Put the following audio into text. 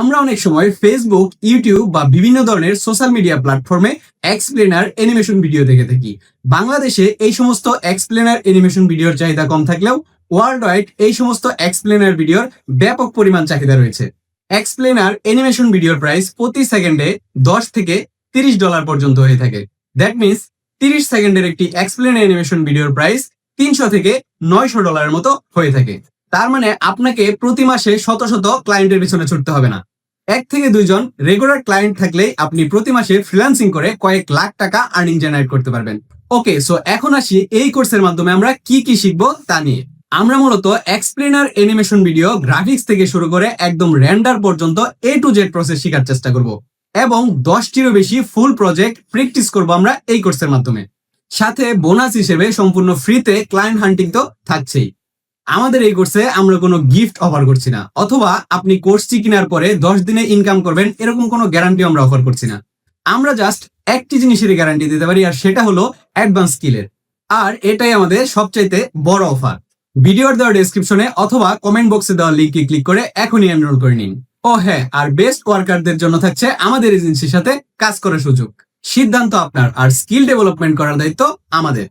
আমরা অনেক সময় ফেসবুক ইউটিউব বা বিভিন্ন ধরনের সোশ্যাল মিডিয়া প্ল্যাটফর্মে এক্সপ্লেনার অ্যানিমেশন ভিডিও দেখে থাকি। বাংলাদেশে এই সমস্ত এক্সপ্লেনার অ্যানিমেশন ভিডিওর চাহিদা কম থাকলেও ওয়ার্ল্ড ওয়াইড এই সমস্ত এক্সপ্লেনার ভিডিওর ব্যাপক পরিমাণ চাহিদা রয়েছে। এক্সপ্লেনার অ্যানিমেশন ভিডিওর প্রাইস প্রতি সেকেন্ডে দশ থেকে তিরিশ ডলার পর্যন্ত হয়ে থাকে। দ্যাট মিনস তিরিশ সেকেন্ডের একটি এক্সপ্লেন অ্যানিমেশন ভিডিওর প্রাইস তিনশো থেকে নয়শো ডলারের মতো হয়ে থাকে। তার মানে আপনাকে প্রতি মাসে শত শত ক্লায়েন্টের পিছনে ছুটতে হবে না। এক থেকে দুইজন রেগুলার ক্লায়েন্ট থাকলেই আপনি প্রতি মাসে ফ্রিল্যান্সিং করে কয়েক লাখ টাকা আর্নিং জেনারেট করতে পারবেন। ওকে সো এখন আসি এই কোর্সের মাধ্যমে আমরা কি কি শিখব তা নিয়ে। আমরা মূলত এক্সপ্লেনার অ্যানিমেশন ভিডিও গ্রাফিক্স থেকে শুরু করে একদম র্যান্ডার পর্যন্ত এ টু জেড প্রসেস শেখার চেষ্টা করব। এবং দশটিরও বেশি ফুল প্রজেক্ট প্র্যাকটিস করব আমরা এই কোর্সের মাধ্যমে। সাথে বোনাস হিসেবে সম্পূর্ণ ফ্রিতে ক্লায়েন্ট হান্টিং তো থাকছেই। আমাদের এই কোর্সে আমরা কোনো গিফট অফার করছি না। অথবা আপনি কোর্সটি কেনার পরে দশ দিনে ইনকাম করবেন, এরকম কোনো গ্যারান্টি আমরা অফার করছি না। আমরা জাস্ট একটি জিনিসেরই গ্যারান্টি দিতে পারি, আর সেটা হলো অ্যাডভান্স স্কিলের আর এটাই আমাদের সবচাইতে বড় অফার ভিডিওর দেওয়া ডেসক্রিপশনে অথবা কমেন্ট বক্সে দেওয়া লিঙ্কে ক্লিক করে এখনই এনরোল করে নিন। ও হ্যাঁ আর বেস্ট ওয়ার্কারদের জন্য থাকছে আমাদের এজেন্সির সাথে কাজ করার সুযোগ। সিদ্ধান্ত আপনার, আর স্কিল ডেভেলপমেন্ট করার দায়িত্ব আমাদের।